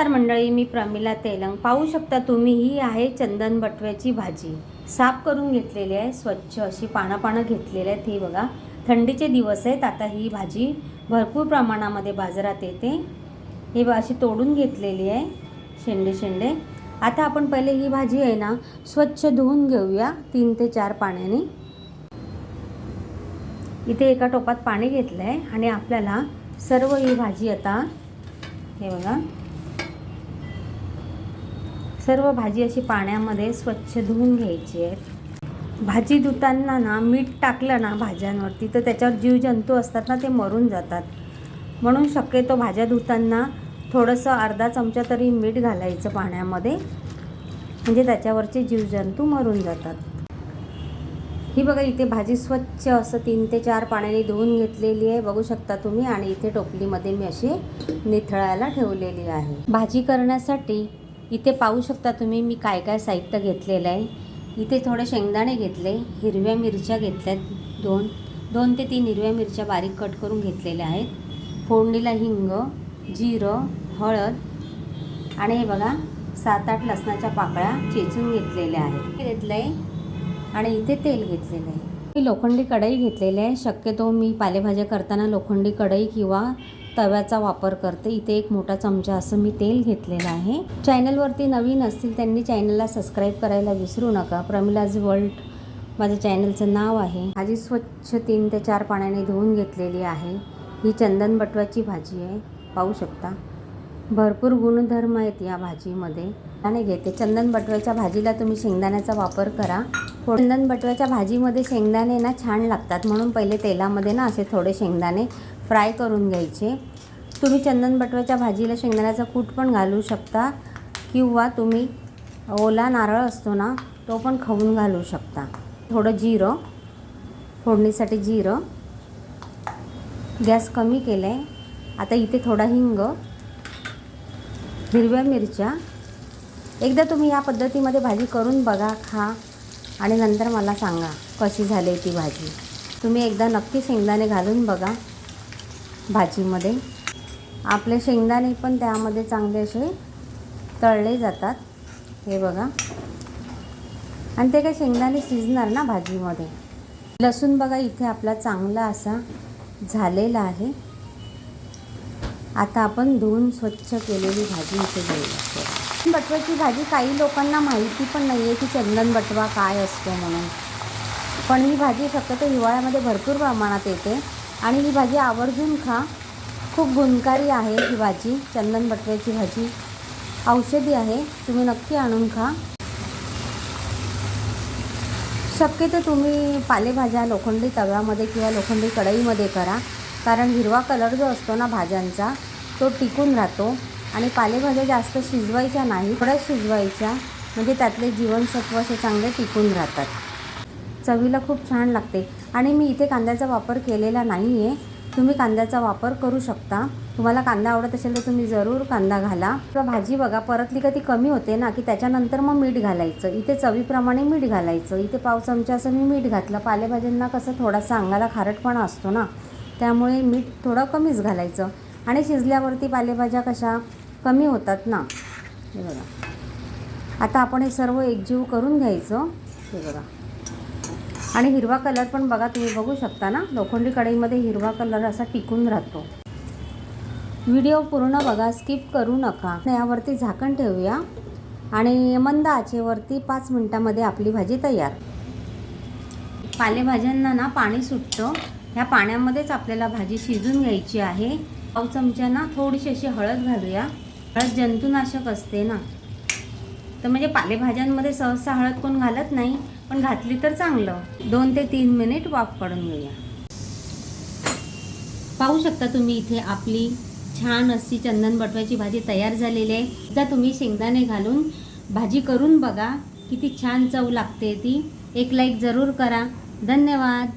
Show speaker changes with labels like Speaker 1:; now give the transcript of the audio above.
Speaker 1: नमस्कार मंडळी मी प्रमिला तेलंग. पाहू शकता तुम्ही ही आहे चंदन बटव्याची भाजी. साफ करून घेतलेली आहे स्वच्छ अशी पानं पानं घेतलेली आहेत ही बघा. थंडीचे दिवस आहेत आता ही भाजी भरपूर प्रमाणामध्ये बाजारात येते. ही बघा अशी तोडून घेतलेली आहे शेंडे शेंडे. आता आपण पहिले ही भाजी आहे ना स्वच्छ धुवून घेऊया तीन ते चार पाण्याने. इथे एका टोपात पाणी घेतलं आहे आणि आपल्याला सर्व ही भाजी आता हे बघा सर्व भाजी अशी पाण्यामध्ये स्वच्छ धुवून घ्यायची आहे. भाजी धुताना ना मीठ टाकलं ना भाज्यांवरती तर त्याच्यावर जीवजंतू असतात ना ते मरून जातात. म्हणून शक्यतो भाज्या धुताना थोडंसं अर्धा चमचा तरी मीठ घालायचं पाण्यामध्ये. म्हणजे त्याच्यावरचे जीवजंतू मरून जातात. ही बघा इथे भाजी स्वच्छ असं तीन ते चार पाण्याने धुवून घेतलेली आहे बघू शकता तुम्ही. आणि इथे टोपलीमध्ये मी अशी निथळायला ठेवलेली आहे. भाजी करण्यासाठी इथे पाहू शकता तुम्ही मी काय काय साहित्य घेतलेलं आहे. इथे थोडे शेंगदाणे घेतले हिरव्या मिरच्या घेतल्यात दोन दोन ते तीन हिरव्या मिरच्या बारीक कट करून घेतलेल्या आहेत. फोडणीला हिंग जिरं हळद आणि हे बघा सात आठ लसणाच्या पाकळ्या चेचून घेतलेल्या आहेत. घेतलं आहे आणि इथे तेल घेतलेलं आहे. मी लोखंडी कढई घेतलेली आहे. शक्यतो मी पालेभाज्या करताना लोखंडी कढई किंवा तव्याचा वापर करते. इथे एक मोठा चमचा असं मी तेल घेतलेलं आहे. चॅनलवरती नवीन असतील त्यांनी चॅनलला सबस्क्राईब करायला विसरू नका. प्रमिलाज वर्ल्ड माझ्या चॅनलचं नाव आहे. भाजी स्वच्छ तीन ते चार पाण्याने धुवून घेतलेली आहे. ही चंदन बटवाची भाजी आहे. पाहू शकता. भरपूर गुणधर्म आहेत या भाजीमध्ये. नाही घेते. चंदन बटव्याच्या भाजीला तुम्ही शेंगदाण्याचा वापर करा. चंदन बटव्याच्या भाजीमध्ये शेंगदाणे ना छान लागतात. म्हणून पहिले तेलामध्ये ना असे थोडे शेंगदाणे फ्राय करून घ्यायचे. तुम्ही चंदन बटव्याच्या भाजीला शेंगदाण्याचा कूट पण घालू शकता किंवा तुम्ही ओला नारळ असतो ना तो पण खाऊन घालू शकता. थोडं जिरं फोडणीसाठी जिरं. गॅस कमी केलं आहे आता इथे थोडा हिंग हिरव्या मिरच्या एकदा तुम्ही या पद्धतीमध्ये भाजी करून बघा खा आणि नंतर मला सांगा कशी झाली ती भाजी. तुम्ही एकदा नक्की शेंगदाणे घालून बघा भाजीमध्ये. आपले शेंगदाणे पण त्यामध्ये चांगले असे तळले जातात. हे बघा. आणि ते काय शेंगदाणे शिजणार ना भाजीमध्ये. लसूण बघा इथे आपला चांगला असा झालेला आहे. आता आपण धुवून स्वच्छ केलेली भाजी इथे घेऊया. बटव्याची भाजी काही लोकांना माहिती पण नाही आहे की चंदन बटवा काय असतो म्हणून. पण ही भाजी शक्यतो हिवाळ्यामध्ये भरपूर प्रमाणात येते. आणि ही भाजी आवर्जून खा. खूप गुणकारी आहे ही भाजी. चंदन बटव्याची भाजी औषधी आहे. तुम्ही नक्की आणून खा. शक्यतो तुम्ही पालेभाज्या लोखंडी तव्यामध्ये किंवा लोखंडी कढईमध्ये करा. कारण हिरवा कलर जो असतो ना भाज्यांचा तो टिकून राहतो आणि पालेभाज्या जास्त शिजवायच्या नाही थोड्या शिजवायच्या म्हणजे त्यातले जीवनसत्व असे चांगले टिकून राहतात. चवीला खूप छान लागते. आणि मी इथे कांद्याचा वापर केलेला नाही आहे तुम्ही कांद्याचा वापर करू शकता. तुम्हाला कांदा आवडत असेल तर तुम्ही जरूर कांदा घाला. किंवा भाजी बघा परतली का ती कमी होते ना की त्याच्यानंतर मग मीठ घालायचं. इथे चवीप्रमाणे मीठ घालायचं. इथे पाव चमचा असं मी मीठ घातलं. पालेभाज्यांना कसं थोडासा अंगाला खारटपणा असतो ना त्यामुळे मीठ थोडं कमीच घालायचं. आणि शिजल्यावरती पालेभाज्या कशा? कमी होतात ना. हे बघा. आता आपण हे सर्व एकजीव करून घ्यायचं. हे बघा. आणि हिरवा कलर पण बघा तुम्ही बघू शकता ना. लोखंडी कढईमध्ये हिरवा कलर असा टिकून राहतो. व्हिडिओ पूर्ण बघा स्किप करू नका. यावरती झाकण ठेवूया. आणि मंद आचेवरती पाच मिनटामध्ये आपली भाजी तयार. पालेभाज्यांना ना पाणी सुटतं. ह्या पाण्यामध्येच आपल्याला भाजी शिजून घ्यायची आहे. पाव चमचा ना थोडीशी अशी हळद घालूया. हळद जंतुनाशक असते ना. तर म्हणजे पालेभाज्यांमध्ये सहसा हळद कोण घालत नाही पण घातली तर चांगलं. दोन ते तीन मिनिट वाफ काढून घेऊया. पाहू शकता तुम्ही इथे आपली छान अशी चंदन बटव्याची भाजी तयार झालेली आहे. एकदा तुम्ही शेंगदाणे घालून भाजी करून बघा किती छान चव लागते ती. एक लाईक जरूर करा. धन्यवाद.